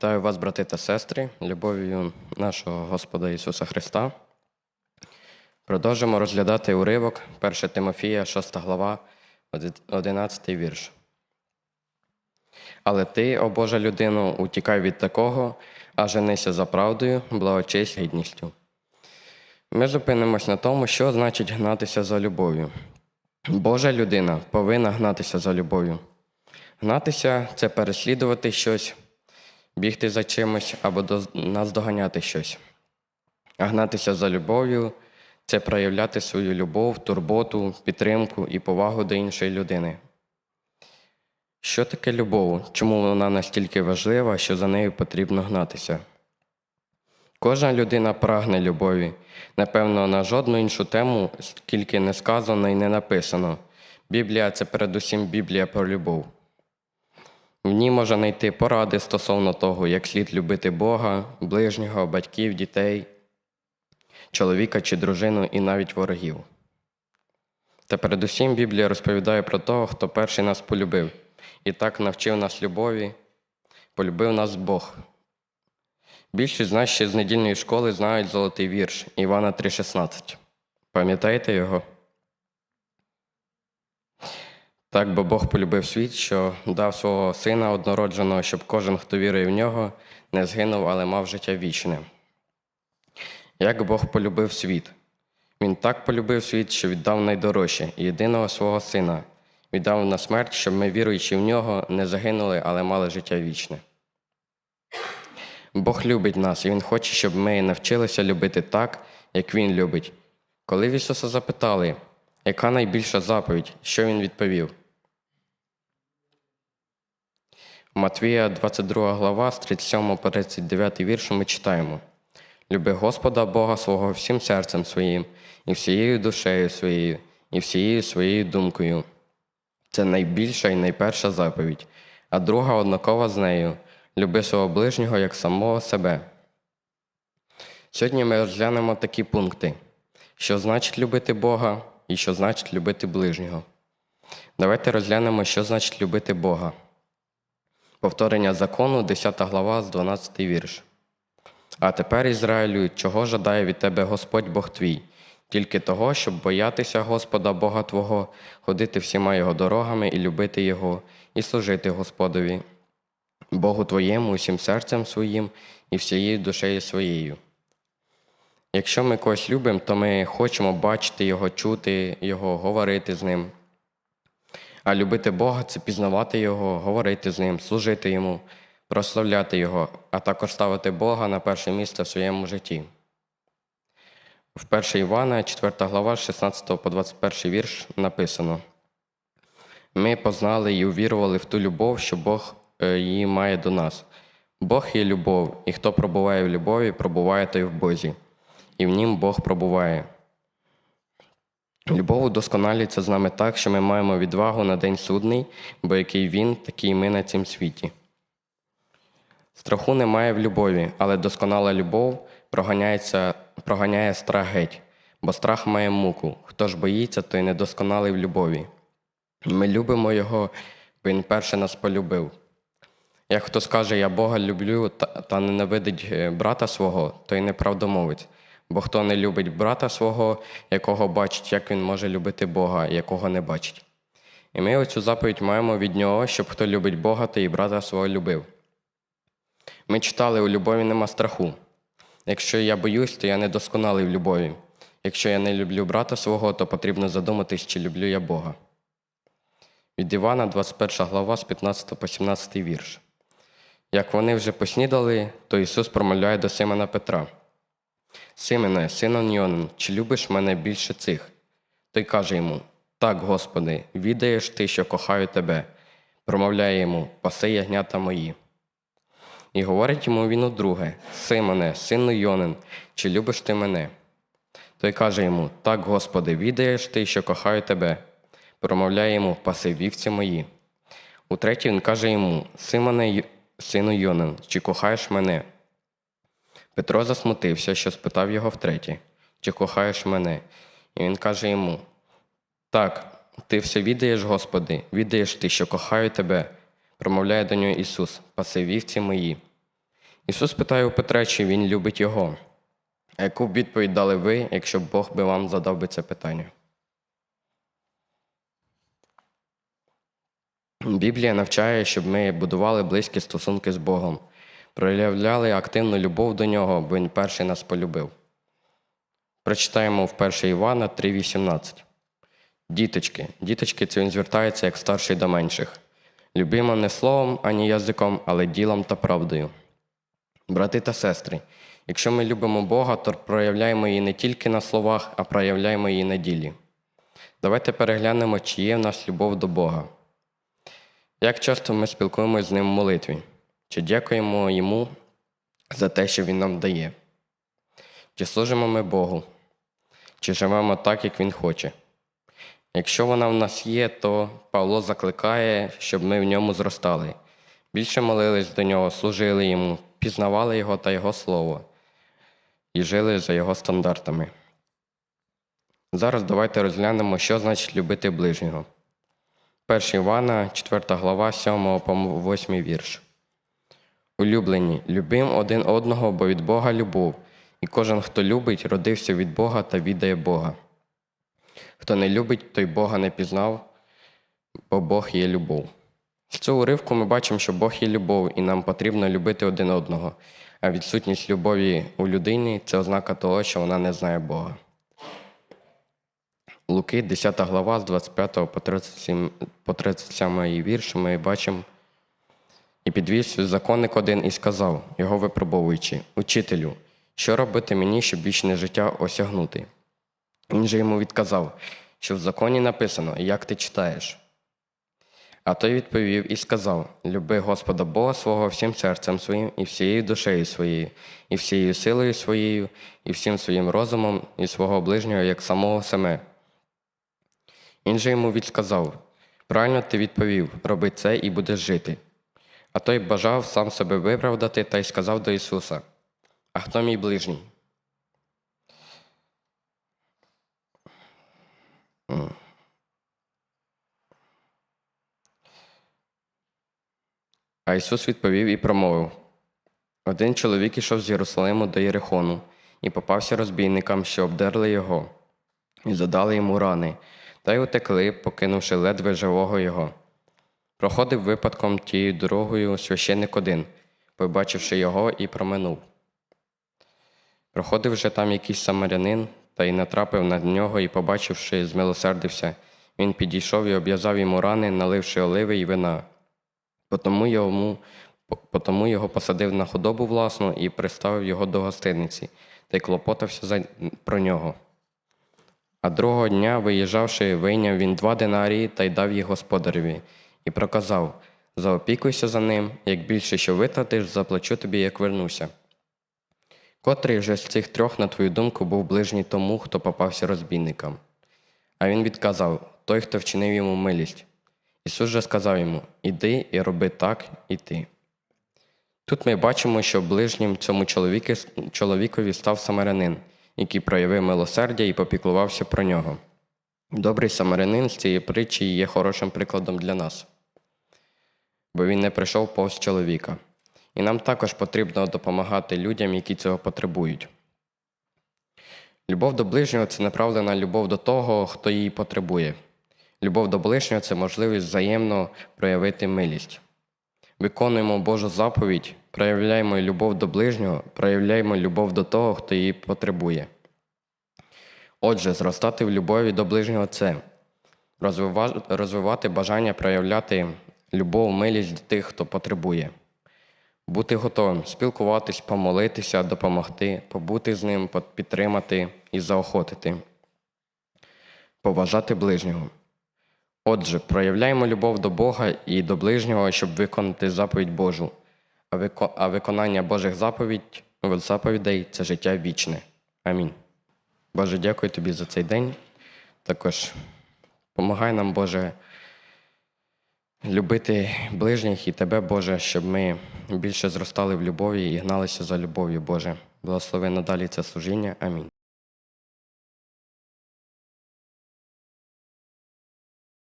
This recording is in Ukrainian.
Вітаю вас, брати та сестри, любов'ю нашого Господа Ісуса Христа. Продовжимо розглядати уривок 1 Тимофія, 6 глава, 11 вірш. Але ти, о Божа людину, утікай від такого, а женися за правдою, благочесть гідністю. Ми зупинимось на тому, що значить гнатися за любов'ю. Божа людина повинна гнатися за любов'ю. Гнатися це переслідувати щось, бігти за чимось або до- наздоганяти щось. А гнатися за любов'ю це проявляти свою любов, турботу, підтримку і повагу до іншої людини. Що таке любов? Чому вона настільки важлива, що за нею потрібно гнатися? Кожна людина прагне любові. Напевно, на жодну іншу тему скільки не сказано і не написано. Біблія це передусім Біблія про любов. В ній можна знайти поради стосовно того, як слід любити Бога, ближнього, батьків, дітей, чоловіка чи дружину і навіть ворогів. Та передусім Біблія розповідає про того, хто перший нас полюбив, і так навчив нас любові, полюбив нас Бог. Більшість з нас ще з недільної школи знають золотий вірш Івана 3,16. Пам'ятаєте його? Так, бо Бог полюбив світ, що дав свого сина однородженого, щоб кожен, хто вірує в нього, не згинув, але мав життя вічне. Як Бог полюбив світ? Він так полюбив світ, що віддав найдорожче, єдиного свого сина, віддав на смерть, щоб ми, віруючи в нього, не загинули, але мали життя вічне. Бог любить нас, і Він хоче, щоб ми навчилися любити так, як Він любить. Коли в Ісуса запитали, яка найбільша заповідь, що Він відповів? В Матвія 22 глава з 37 по 39 віршу ми читаємо: Люби Господа Бога свого всім серцем своїм, і всією душею своєю, і всією своєю думкою. Це найбільша і найперша заповідь, а друга однакова з нею люби свого ближнього як самого себе. Сьогодні ми розглянемо такі пункти, що значить любити Бога і що значить любити ближнього. Давайте розглянемо, що значить любити Бога. Повторення закону, 10 глава, з 12 вірш. А тепер, Ізраїлю, чого жадає від тебе Господь Бог твій, тільки того, щоб боятися Господа Бога Твого, ходити всіма Його дорогами і любити Його, і служити Господові, Богу Твоєму усім серцем своїм і всією душею своєю. Якщо ми когось любимо, то ми хочемо бачити Його, чути Його, говорити з Ним. А любити Бога це пізнавати Його, говорити з Ним, служити Йому, прославляти Його, а також ставити Бога на перше місце в своєму житті. В 1 Івана, 4 глава, 16 по 21 вірш написано: Ми познали і увірували в ту любов, що Бог е, її має до нас. Бог є любов, і хто пробуває в любові, пробуває той в Бозі, і в нім Бог пробуває. Любов удосконалюється з нами так, що ми маємо відвагу на день судний, бо який він, такий ми на цім світі. Страху немає в любові, але досконала любов проганяється, проганяє страх геть, бо страх має муку. Хто ж боїться, той недосконалий в любові. Ми любимо Його, бо Він перше нас полюбив. Як хто скаже, я Бога люблю та, та ненавидить е, брата свого, той неправдомовець. Бо хто не любить брата свого, якого бачить, як він може любити Бога, якого не бачить. І ми оцю заповідь маємо від нього, щоб хто любить Бога, то і брата свого любив. Ми читали, у любові нема страху. Якщо я боюсь, то я недосконалий в любові. Якщо я не люблю брата свого, то потрібно задуматись, чи люблю я Бога. Від Івана, 21 глава, з 15 по 17 вірш. Як вони вже поснідали, то Ісус промовляє до Симона Петра. Симене, синон Йонин, чи любиш мене більше цих? Той каже йому: Так, Господи, відаєш ти, що кохаю тебе, промовляє йому, паси ягнята мої. І говорить йому він удруге: Симоне, сину Йонин, чи любиш ти мене? Той каже йому: Так, Господи, відаєш ти, що кохаю тебе, промовляє йому, паси вівці мої. Утретє він каже йому: Симоне, сину Йонин, чи кохаєш мене? Петро засмутився, що спитав його втретє, чи кохаєш мене? І він каже йому: Так, ти все відаєш, Господи, відаєш ти, що кохаю тебе, промовляє до нього Ісус, паси вівці мої. Ісус питає у Петра, чи він любить його. А яку б відповідь дали ви, якщо б Бог би вам задав би це питання? Біблія навчає, щоб ми будували близькі стосунки з Богом, проявляли активну любов до нього, бо Він перший нас полюбив. Прочитаємо в 1 Івана 3,18. Діточки, діточки, це він звертається як старший до менших. Любимо не словом, ані язиком, але ділом та правдою. Брати та сестри, якщо ми любимо Бога, то проявляємо її не тільки на словах, а проявляємо її на ділі. Давайте переглянемо, чи є в нас любов до Бога. Як часто ми спілкуємося з ним в молитві? Чи дякуємо йому за те, що він нам дає? Чи служимо ми Богу? Чи живемо так, як Він хоче? Якщо вона в нас є, то Павло закликає, щоб ми в ньому зростали. Більше молились до нього, служили йому, пізнавали його та Його слово і жили за його стандартами. Зараз давайте розглянемо, що значить любити ближнього. 1 Івана, 4 глава, 7 по 8 вірш. Улюблені, любим один одного, бо від Бога любов, і кожен, хто любить, родився від Бога та віддає Бога. Хто не любить, той Бога не пізнав, бо Бог є любов. З цього уривку ми бачимо, що Бог є любов, і нам потрібно любити один одного, а відсутність любові у людині це ознака того, що вона не знає Бога. Луки, 10 глава, з 25 по 37, по 37 вірш, ми бачимо. І підвівся законник один і сказав, його випробовуючи, Учителю, що робити мені, щоб вічне життя осягнути? Він же йому відказав, що в законі написано, як ти читаєш. А той відповів і сказав: Люби Господа Бога свого всім серцем своїм, і всією душею своєю, і всією силою своєю, і всім своїм розумом, і свого ближнього, як самого себе. Він же йому відсказав: Правильно ти відповів, роби це і будеш жити. А той бажав сам себе виправдати та й сказав до Ісуса: А хто мій ближній? А Ісус відповів і промовив: Один чоловік ішов з Єрусалиму до Єрихону і попався розбійникам, що обдерли його, і задали йому рани, та й утекли, покинувши ледве живого його. Проходив випадком тією дорогою священник один, побачивши його, і проминув. Проходив же там якийсь самарянин, та й натрапив на нього і, побачивши, змилосердився, він підійшов і обв'язав йому рани, наливши оливи й вина. Потому йому, потому його посадив на худобу власну і приставив його до гостиниці, та й клопотався за, про нього. А другого дня, виїжджавши, вийняв він два динарії та й дав їх господареві, і проказав Заопікуйся за ним, як більше що витратиш, заплачу тобі, як вернуся. Котрий же з цих трьох, на твою думку, був ближній тому, хто попався розбійникам? А він відказав той, хто вчинив йому милість. Ісус же сказав йому Іди і роби так і ти. Тут ми бачимо, що ближнім цьому чоловікові став самарянин, який проявив милосердя і попіклувався про нього. Добрий самарянин з цієї притчі є хорошим прикладом для нас, бо він не прийшов повз чоловіка. І нам також потрібно допомагати людям, які цього потребують. Любов до ближнього це направлена любов до того, хто її потребує. Любов до ближнього це можливість взаємно проявити милість. Виконуємо Божу заповідь, проявляємо любов до ближнього, проявляємо любов до того, хто її потребує. Отже, зростати в любові до ближнього це розвивати бажання проявляти любов, милість до тих, хто потребує, бути готовим спілкуватись, помолитися, допомогти, побути з ним, підтримати і заохотити, поважати ближнього. Отже, проявляємо любов до Бога і до ближнього, щоб виконати заповідь Божу, а вико- а виконання Божих заповідь, заповідей це життя вічне. Амінь. Боже, дякую тобі за цей день. Також помагай нам, Боже, любити ближніх і Тебе, Боже, щоб ми більше зростали в любові і гналися за любов'ю, Боже. Благослови надалі це служіння. Амінь.